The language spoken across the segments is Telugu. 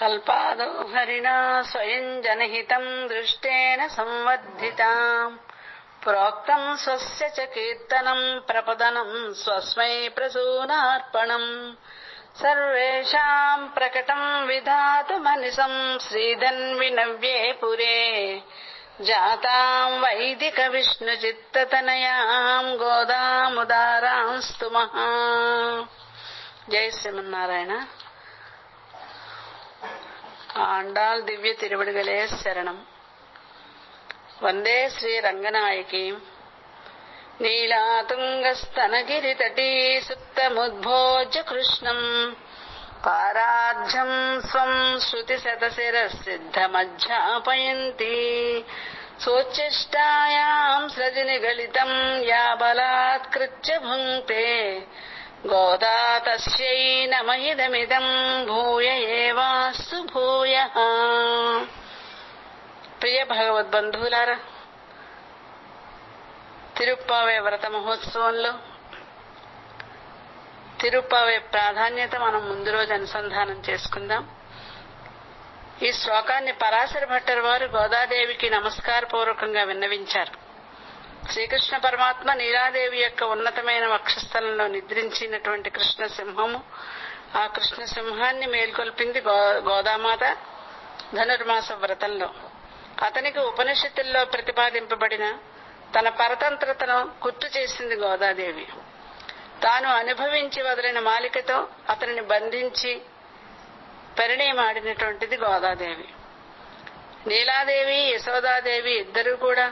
కల్పాదో హరిణా స్వయం జనహితం దృష్టేన సంవర్ధితాం. ప్రోక్తం స్వస్య చ కీర్తనం ప్రపదనం స్వస్మై ప్రసూనార్పణం. సర్వేషాం ప్రకటం విధాతుమనిసం శ్రీధన్వినవ్యే పురే. జాతాం వైదిక విష్ణుచిత్తతనయాం గోదాముదారాంస్తు మహా. జై శ్రీమన్నారాయణ. ఆండాల్ దివ్య తిరువడిగలే శరణం వందే శ్రీ రంగనాయకి నీలాతుంగస్తనగిరితటీ సుప్తముద్భోజ్య కృష్ణం పారాధ్యం స్వం శృతి శతశిరసిద్ధమధ్యాపయంతి సోచ్యష్టాయాం సృజని గలితం యా బలాత్కృత్య గోదా భూయ ఏవాస్తు భూయ ప్రియ భగవద్బంధువులారా తిరుప్పావే వ్రత మహోత్సవంలో తిరుప్పావే ప్రాధాన్యత మనం ముందు రోజు అనుసంధానం చేసుకుందాం. ఈ శ్లోకాన్ని పరాశర భట్టర్ వారు గోదాదేవికి నమస్కార పూర్వకంగా విన్నవించారు. శ్రీకృష్ణ పరమాత్మ నీలాదేవి యొక్క ఉన్నతమైన వక్షస్థలంలో నిద్రించినటువంటి కృష్ణ సింహము ఆ కృష్ణ సింహాన్ని మేల్కొల్పింది గోదామాత ధనుర్మాస వ్రతంలో. అతనికి ఉపనిషత్తుల్లో ప్రతిపాదింపబడిన తన పరతంత్రతను గుర్తు చేసింది గోదాదేవి. తాను అనుభవించి వదిలిన మాలికతో అతనిని బంధించి పరిణయమాడినటువంటిది గోదాదేవి. నీలాదేవి యశోదాదేవి ఇద్దరూ కూడా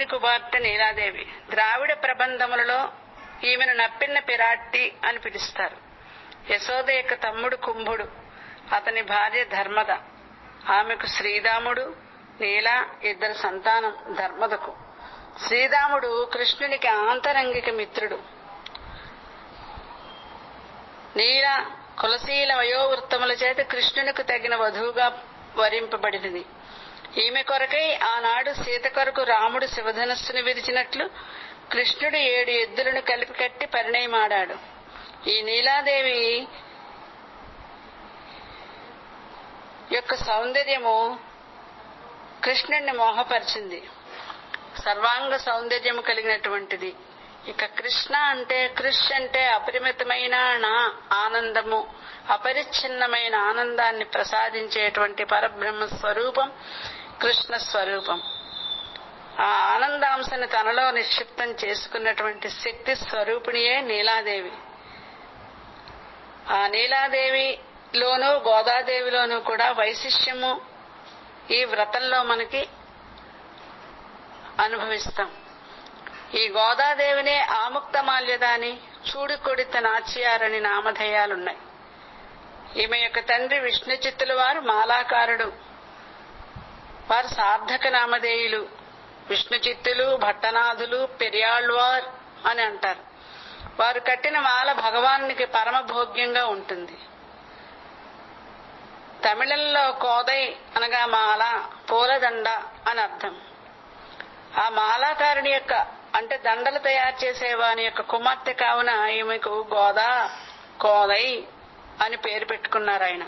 శుంభుని కుమార్తె నీలాదేవి. ద్రావిడ ప్రబంధములలో ఈమెను నప్పిన్న పిరాట్టి అని పిలుస్తారు. యశోద యొక్క తమ్ముడు కుంభుడు. అతని భార్య ధర్మద. ఆమెకు శ్రీరాముడు నీల ఇద్దరు సంతానం ధర్మదకు. శ్రీరాముడు కృష్ణునికి ఆంతరంగిక మిత్రుడు. నీల కులశీల వయోవృత్తముల చేత కృష్ణునికి తగిన వధువుగా వరింపబడినది. ఈమె కొరకై ఆనాడు సీత కొరకు రాముడు శివధనస్సును విరిచినట్లు కృష్ణుడు ఏడు ఎద్దులను కలిపి కట్టి పరిణయమాడాడు. ఈ నీలాదేవి యొక్క సౌందర్యము కృష్ణుణ్ణి మోహపరిచింది. సర్వాంగ సౌందర్యము కలిగినటువంటిది. ఇక కృష్ణ అంటే కృష్ అంటే అపరిమితమైన నా ఆనందము. అపరిచ్ఛిన్నమైన ఆనందాన్ని ప్రసాదించేటువంటి పరబ్రహ్మ స్వరూపం కృష్ణ స్వరూపం. ఆ ఆనందాంశని తనలో నిక్షిప్తం చేసుకున్నటువంటి శక్తి స్వరూపిణియే నీలాదేవి. ఆ నీలాదేవిలోనూ గోదాదేవిలోనూ కూడా వైశిష్యము ఈ వ్రతంలో మనకి అనుభవిస్తాం. ఈ గోదాదేవినే ఆముక్త మాల్యదాని చూడుకొడిత నాచ్యారని నామధేయాలున్నాయి. ఈమె యొక్క తండ్రి విష్ణు చిత్తుల వారు మాలాకారుడు. వారు సార్థక నామధేయులు విష్ణు చిత్తులు భట్టనాథులు పెరియాళ్వార్ అని అంటారు. వారు కట్టిన మాల భగవానికి పరమ భోగ్యంగా ఉంటుంది. తమిళంలో కోదై అనగా మాల పూలదండ అని అర్థం. ఆ మాలాకారుని యొక్క అంటే దండలు తయారు చేసేవాని యొక్క కుమార్తె కావున ఈమెకు గోదా కోదై అని పేరు పెట్టుకున్నారు ఆయన.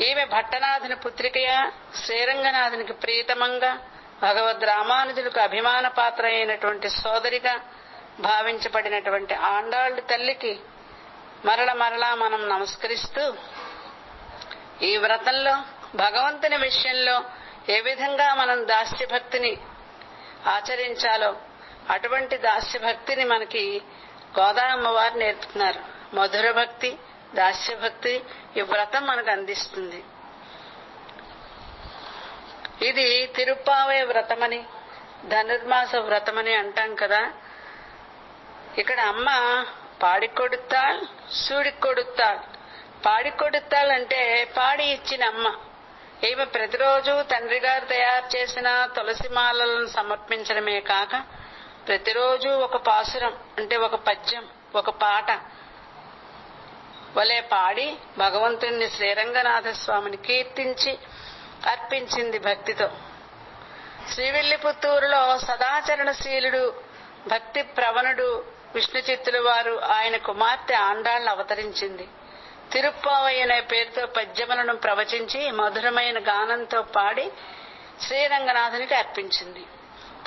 ఈమె భట్టనాథుని పుత్రికయా శ్రీరంగనాథునికి ప్రీతమంగా భగవద్ రామానుజులకు అభిమాన పాత్ర అయినటువంటి సోదరిగా భావించబడినటువంటి ఆండాళ్ళు తల్లికి మరల మరలా మనం నమస్కరిస్తూ ఈ వ్రతంలో భగవంతుని విషయంలో ఏ విధంగా మనం దాస్యభక్తిని ఆచరించాలో అటువంటి దాస్యభక్తిని మనకి గోదా అమ్మవారు నేర్పుతున్నారు. మధుర భక్తి దాస్యభక్తి ఈ వ్రతం మనకు అందిస్తుంది. ఇది తిరుప్పావే వ్రతమని ధనుర్మాస వ్రతమని అంటాం కదా. ఇక్కడ అమ్మ పాడి కొడుతాల్ సూడి కొడుతాల్ పాడి కొడుతాల్ అంటే పాడి ఇచ్చిన అమ్మ. ఈమె ప్రతిరోజు తండ్రి గారు తయారు చేసిన తులసి మాలలను సమర్పించడమే కాక ప్రతిరోజు ఒక పాసురం అంటే ఒక పద్యం ఒక పాట వలె పాడి భగవంతుణ్ణి శ్రీరంగనాథ స్వామిని కీర్తించి అర్పించింది భక్తితో. శ్రీవిల్లిపుత్తూరులో సదాచరణశీలుడు భక్తి ప్రవణుడు విష్ణు చిత్తుల వారు ఆయన కుమార్తె ఆండాళ్ళను అవతరించింది. తిరుప్పావయ్య అనే పేరుతో పద్యములను ప్రవచించి మధురమైన గానంతో పాడి శ్రీరంగనాథునికి అర్పించింది.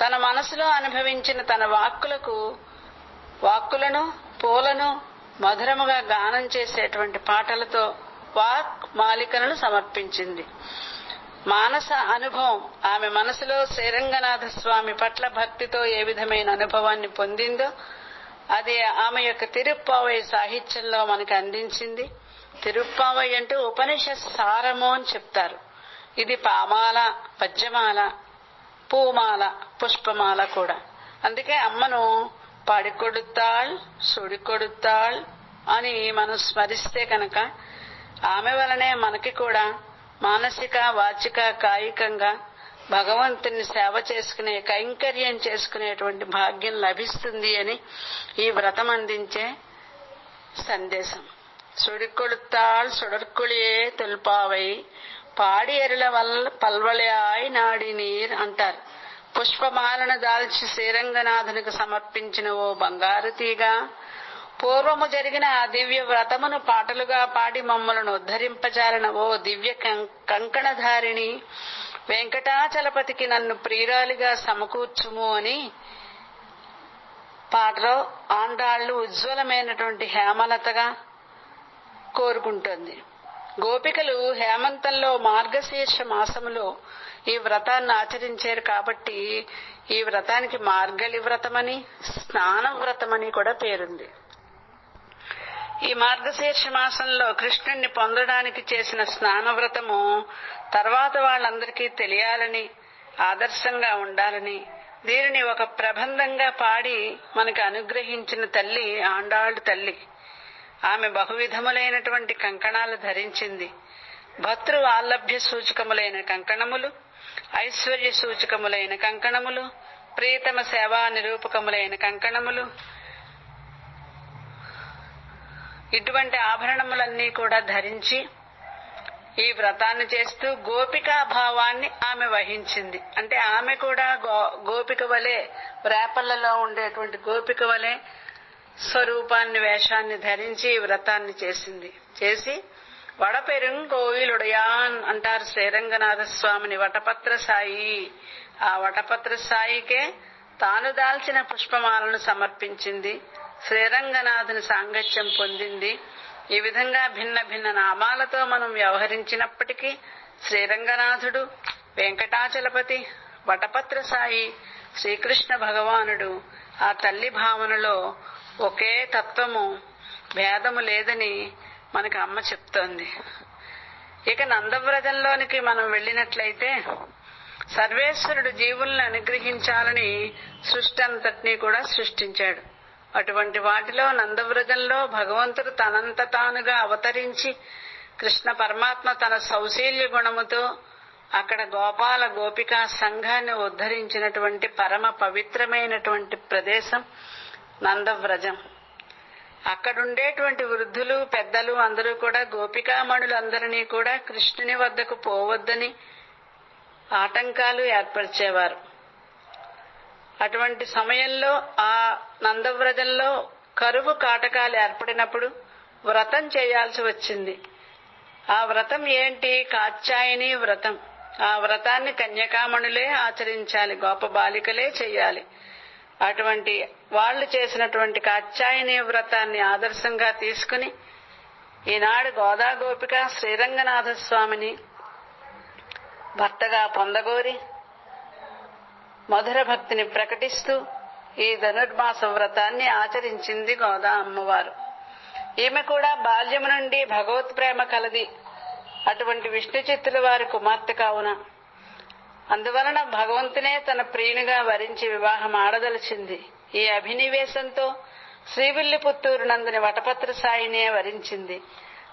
తన మనసులో అనుభవించిన తన వాక్కులకు వాక్కులను పూలను మధురముగా గానం చేసేటువంటి పాటలతో వాక్ మాలికలను సమర్పించింది. మానస అనుభవం ఆమె మనసులో శ్రీరంగనాథ స్వామి పట్ల భక్తితో ఏ విధమైన అనుభవాన్ని పొందిందో అది ఆమె యొక్క తిరుప్పావై సాహిత్యంలో మనకు అందించింది. తిరుప్పావై అంటే ఉపనిషత్ సారము అని చెప్తారు. ఇది పామాల పద్యమాల పూమాల పుష్పమాల కూడా. అందుకే అమ్మను పాడికొడుతాళ్ సుడికొడుతాళ్ అని మనం స్మరిస్తే కనుక ఆమె వలనే మనకి కూడా మానసిక వాచిక కాయికంగా భగవంతుని సేవ చేసుకునే కైంకర్యం చేసుకునేటువంటి భాగ్యం లభిస్తుంది అని ఈ వ్రతం అందించే సందేశం. సుడికొడుతాళ్ సుడర్కుళియే తుల్పావై పాడి ఎరుల వల్ల పల్వలే నాడి నీర్ అంటారు. పుష్పమాలను దాల్చి శ్రీరంగనాథునికి సమర్పించిన ఓ బంగారు తీగ. పూర్వము జరిగిన ఆ దివ్య వ్రతమును పాటలుగా పాడి మమ్మలను ఉద్ధరింపజారిన ఓ దివ్య కంకణధారిణి వెంకటాచలపతికి నన్ను ప్రియురాలిగా సమకూర్చుము అని పాటలో ఆండాళ్ళు ఉజ్వలమైనటువంటి హేమలతగా కోరుకుంటోంది. గోపికలు హేమంతంలో మార్గశీర్ష మాసములో ఈ వ్రతాన్ని ఆచరించారు కాబట్టి ఈ వ్రతానికి మార్గలి వ్రతమని స్నాన వ్రతమని కూడా పేరుంది. ఈ మార్గశీర్ష మాసంలో కృష్ణుణ్ణి పొందడానికి చేసిన స్నాన వ్రతము తర్వాత వాళ్ళందరికీ తెలియాలని ఆదర్శంగా ఉండాలని దీనిని ఒక ప్రబంధంగా పాడి మనకు అనుగ్రహించిన తల్లి ఆండాళ్ళు తల్లి. ఆమె బహువిధములైనటువంటి కంకణాలు ధరించింది. భద్రు ఆలభ్య సూచకములైన కంకణములు ఐశ్వర్య సూచకములైన కంకణములు ప్రియతమ సేవా నిరూపకములైన కంకణములు. ఇటువంటి ఆభరణములన్నీ కూడా ధరించి ఈ వ్రతాన్ని చేస్తూ గోపికా భావాన్ని ఆమె వహించింది. అంటే ఆమె కూడా గోపిక వలె రేపల్లలో ఉండేటువంటి గోపిక వలె స్వరూపాన్ని వేషాన్ని ధరించి వ్రతాన్ని చేసింది. చేసి వడపెరుంగోయిలుడయాన్ అంటారు శ్రీరంగనాథ స్వామిని వటపత్ర సాయి. ఆ వటపత్ర సాయికే తాను దాల్చిన పుష్పమాలను సమర్పించింది. శ్రీరంగనాథుని సాంగత్యం పొందింది. ఈ విధంగా భిన్న భిన్న నామాలతో మనం వ్యవహరించినప్పటికీ శ్రీరంగనాథుడు వెంకటాచలపతి వటపత్ర సాయి శ్రీకృష్ణ భగవానుడు ఆ తల్లి భావనలో ఒకే తత్వము భేదము లేదని మనకు అమ్మ చెప్తోంది. ఇక నందవ్రతంలోనికి మనం వెళ్ళినట్లయితే సర్వేశ్వరుడు జీవుల్ని అనుగ్రహించాలని సృష్టి అంతటినీ కూడా సృష్టించాడు. అటువంటి వాటిలో నందవ్రతంలో భగవంతుడు తనంత తానుగా అవతరించి కృష్ణ పరమాత్మ తన సౌశీల్య గుణముతో అక్కడ గోపాల గోపికా సంఘాన్ని ఉద్ధరించినటువంటి పరమ పవిత్రమైనటువంటి ప్రదేశం నందవ్రజం. అక్కడుండేటువంటి వృద్ధులు పెద్దలు అందరూ కూడా గోపికామణులందరినీ కూడా కృష్ణుని వద్దకు పోవద్దని ఆటంకాలు ఏర్పరిచేవారు. అటువంటి సమయంలో ఆ నందవ్రజంలో కరువు కాటకాలు ఏర్పడినప్పుడు వ్రతం చేయాల్సి వచ్చింది. ఆ వ్రతం ఏంటి? కాత్యాయని వ్రతం. ఆ వ్రతాన్ని కన్యకామణులే ఆచరించాలి గోప బాలికలే చేయాలి అటువంటి వాళ్ళు చేసినటువంటి కాత్యాయని వ్రతాన్ని ఆదర్శంగా తీసుకుని ఈనాడు గోదా గోపిక శ్రీరంగనాథ స్వామిని భర్తగా పొందగోరి మధుర భక్తిని ప్రకటిస్తూ ఈ ధనుర్మాస వ్రతాన్ని ఆచరించింది గోదా అమ్మవారు. ఈమె కూడా బాల్యము నుండి భగవత్ ప్రేమ కలది. అటువంటి విష్ణు చిత్తుల వారి కుమార్తె కావున అందువలన భగవంతునే తన ప్రియునిగా వరించి వివాహం ఆడదలిచింది. ఈ అభినివేశంతో శ్రీవిల్లిపుత్తూరు నందుని వటపత్ర సాయినే వరించింది.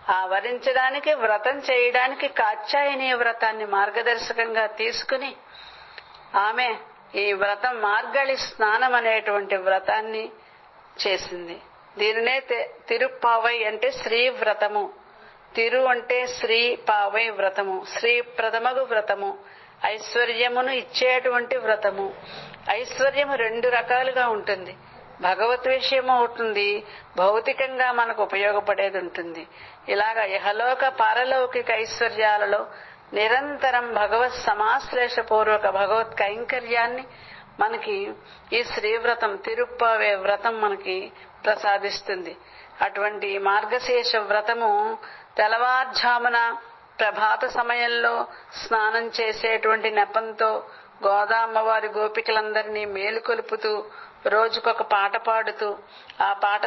ఆ వరించడానికి వ్రతం చేయడానికి కాత్యాయని వ్రతాన్ని మార్గదర్శకంగా తీసుకుని ఆమె ఈ వ్రతం మార్గళి స్నానం అనేటువంటి వ్రతాన్ని చేసింది. దీనినే తిరుప్పావై అంటే శ్రీ వ్రతము. తిరు అంటే శ్రీ పావై వ్రతము. శ్రీ ప్రథమగు వ్రతము. ఐశ్వర్యమును ఇచ్చేటువంటి వ్రతము. ఐశ్వర్యము రెండు రకాలుగా ఉంటుంది. భగవత్ విషయము ఉంటుంది భౌతికంగా మనకు ఉపయోగపడేది ఉంటుంది. ఇలాగ ఇహలోక పారలౌకిక ఐశ్వర్యాలలో నిరంతరం భగవత్ సమాశ్లేష పూర్వక భగవత్ కైంకర్యాన్ని మనకి ఈ శ్రీవ్రతం తిరుప్పవే వ్రతం మనకి ప్రసాదిస్తుంది. అటువంటి మార్గశేష వ్రతము తెల్లవారుజామున ప్రభాత సమయంలో స్నానం చేసేటువంటి నెపంతో గోదామ్మవారి గోపికలందరినీ మేలుకొలుపుతూ రోజుకొక పాట పాడుతూ ఆ పాట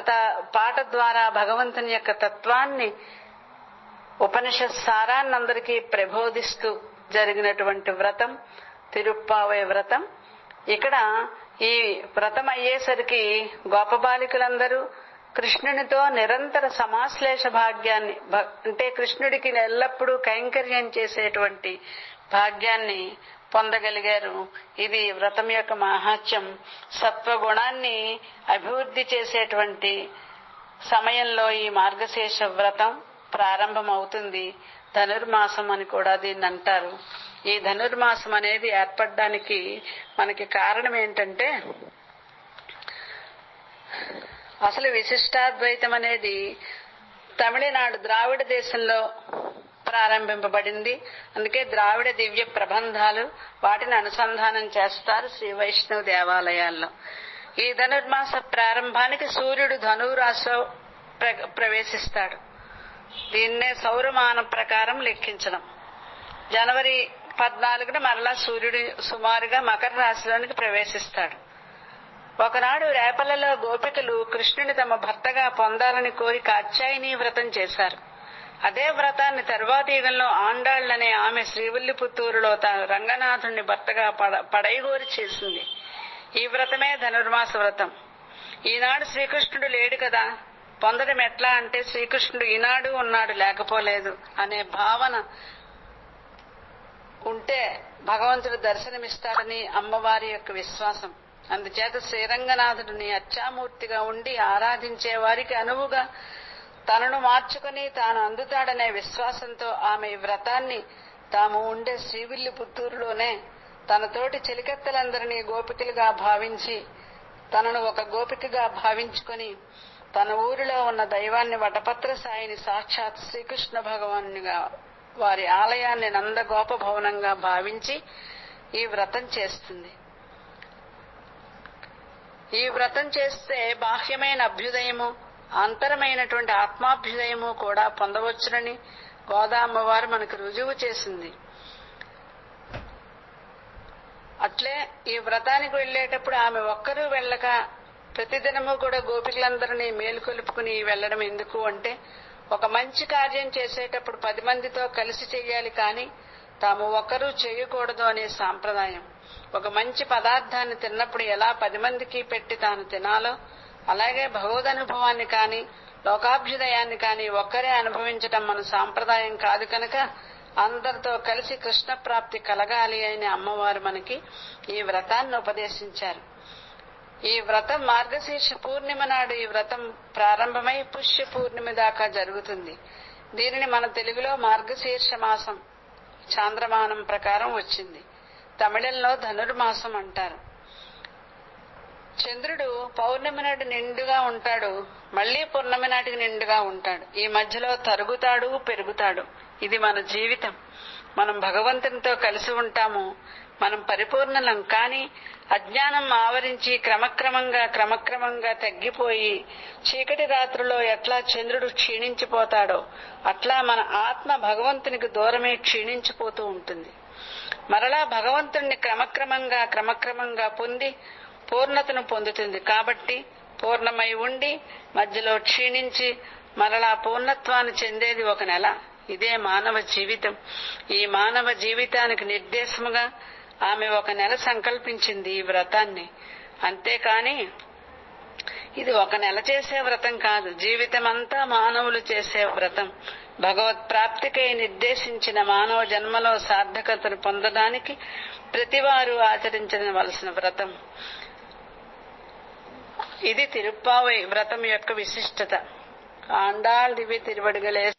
పాట ద్వారా భగవంతుని యొక్క తత్వాన్ని ఉపనిషత్ సారాన్ని అందరికీ ప్రబోధిస్తూ జరిగినటువంటి వ్రతం తిరుప్పావే వ్రతం. ఇక్కడ ఈ వ్రతం అయ్యేసరికి గోపబాలికలందరూ కృష్ణునితో నిరంతర సమాశ్లేష భాగ్యాన్ని అంటే కృష్ణుడికి ఎల్లప్పుడూ కైంకర్యం చేసేటువంటి భాగ్యాన్ని పొందగలిగారు. ఇది వ్రతం యొక్క మహాత్యం సత్వగుణాన్ని అభివృద్ధి చేసేటువంటి సమయంలో ఈ మార్గశేష వ్రతం ప్రారంభమవుతుంది. ధనుర్మాసం అని కూడా దీన్ని అంటారు. ఈ ధనుర్మాసం అనేది ఏర్పడడానికి మనకి కారణం ఏంటంటే అసలు విశిష్టాద్వైతం అనేది తమిళనాడు ద్రావిడ దేశంలో ప్రారంభింపబడింది. అందుకే ద్రావిడ దివ్య ప్రబంధాలు వాటిని అనుసంధానం చేస్తారు శ్రీ వైష్ణవ దేవాలయాల్లో. ఈ ధనుర్మాస ప్రారంభానికి సూర్యుడు ధనురాశిలో ప్రవేశిస్తాడు. దీన్నే సౌరమానం ప్రకారం లెక్కించడం. జనవరి పద్నాలుగున మరలా సూర్యుడు సుమారుగా మకర రాశిలోనికి ప్రవేశిస్తాడు. ఒకనాడు రేపలలో గోపికలు కృష్ణుని తమ భర్తగా పొందాలని కోరి కాత్యాయని వ్రతం చేశారు. అదే వ్రతాన్ని తర్వాతి యుగంలో ఆండాళ్ళనే ఆమె శ్రీవిల్లిపుత్తూరులో తాను రంగనాథుణ్ణి భర్తగా పడ పడైగోరి చేసింది. ఈ వ్రతమే ధనుర్మాస వ్రతం. ఈనాడు శ్రీకృష్ణుడు లేడు కదా. పొందడం ఎట్లా అంటే శ్రీకృష్ణుడు ఈనాడు ఉన్నాడు లేకపోలేదు అనే భావన ఉంటే భగవంతుడు దర్శనమిస్తాడని అమ్మవారి యొక్క విశ్వాసం. అందుచేత శ్రీరంగనాథుడిని అచ్చామూర్తిగా ఉండి ఆరాధించే వారికి అనువుగా తనను మార్చుకుని తాను అందుతాడనే విశ్వాసంతో ఆమె ఈ వ్రతాన్ని తాము ఉండే శ్రీవిల్లి పుత్తూరులోనే తనతోటి చెలికెత్తలందరినీ గోపికలుగా భావించి తనను ఒక గోపికగా భావించుకొని తన ఊరిలో ఉన్న దైవాన్ని వటపత్ర సాయిని సాక్షాత్ శ్రీకృష్ణ భగవానునిగా వారి ఆలయాన్ని నందగోప భవనంగా భావించి ఈ వ్రతం చేస్తుంది. ఈ వ్రతం చేస్తే బాహ్యమైన అభ్యుదయము అంతరమైనటువంటి ఆత్మాభ్యుదయము కూడా పొందవచ్చునని గోదామ్మవారు మనకు రుజువు చేసింది. అట్లే ఈ వ్రతానికి వెళ్ళేటప్పుడు ఆమె ఒక్కరూ వెళ్ళక ప్రతిదినము కూడా గోపికలందరినీ మేలుకొలుపుకుని వెళ్ళడం ఎందుకు అంటే ఒక మంచి కార్యం చేసేటప్పుడు పది మందితో కలిసి చెయ్యాలి కానీ తాము ఒక్కరూ చేయకూడదు అనే సాంప్రదాయం. ఒక మంచి పదార్థాన్ని తిన్నప్పుడు ఎలా పది మందికి పెట్టి తాను తినాలో అలాగే భగవదనుభవాన్ని కానీ లోకాభ్యుదయాన్ని కానీ ఒక్కరే అనుభవించటం మన సాంప్రదాయం కాదు కనుక అందరితో కలిసి కృష్ణ ప్రాప్తి కలగాలి అని అమ్మవారు మనకి ఈ వ్రతాన్ని ఉపదేశించారు. ఈ వ్రతం మార్గశీర్ష పూర్ణిమ నాడు ఈ వ్రతం ప్రారంభమై పుష్య పూర్ణిమ దాకా జరుగుతుంది. దీనిని మన తెలుగులో మార్గశీర్ష మాసం చాంద్రమానం ప్రకారం వచ్చింది. తమిళంలో ధనుర్మాసం అంటారు. చంద్రుడు పౌర్ణమి నాటి నిండుగా ఉంటాడు మళ్ళీ పౌర్ణమి నాటికి నిండుగా ఉంటాడు. ఈ మధ్యలో తరుగుతాడు పెరుగుతాడు. ఇది మన జీవితం. మనం భగవంతునితో కలిసి ఉంటాము. మనం పరిపూర్ణలం కానీ అజ్ఞానం ఆవరించి క్రమక్రమంగా క్రమక్రమంగా తగ్గిపోయి చీకటి రాత్రిలో ఎట్లా చంద్రుడు క్షీణించిపోతాడో అట్లా మన ఆత్మ భగవంతునికి దూరమే క్షీణించిపోతూ ఉంటుంది. మరలా భగవంతుణ్ణి క్రమక్రమంగా క్రమక్రమంగా పొంది పూర్ణతను పొందుతుంది. కాబట్టి పూర్ణమై ఉండి మధ్యలో క్షీణించి మరలా పూర్ణత్వాన్ని చెందేది ఒక నెల. ఇదే మానవ జీవితం. ఈ మానవ జీవితానికి నిర్దేశముగా ఆమె ఒక నెల సంకల్పించింది ఈ వ్రతాన్ని. అంతేకాని ఇది ఒక నెల చేసే వ్రతం కాదు. జీవితమంతా మానవులు చేసే వ్రతం. భగవత్ ప్రాప్తికై నిర్దేశించిన మానవ జన్మలో సార్థకతను పొందడానికి ప్రతివారు ఆచరించవలసిన వ్రతం. ఇది తిరుప్పావై వ్రతం యొక్క విశిష్టత. ఆండాళ్ దివ్య తిరువడుగలే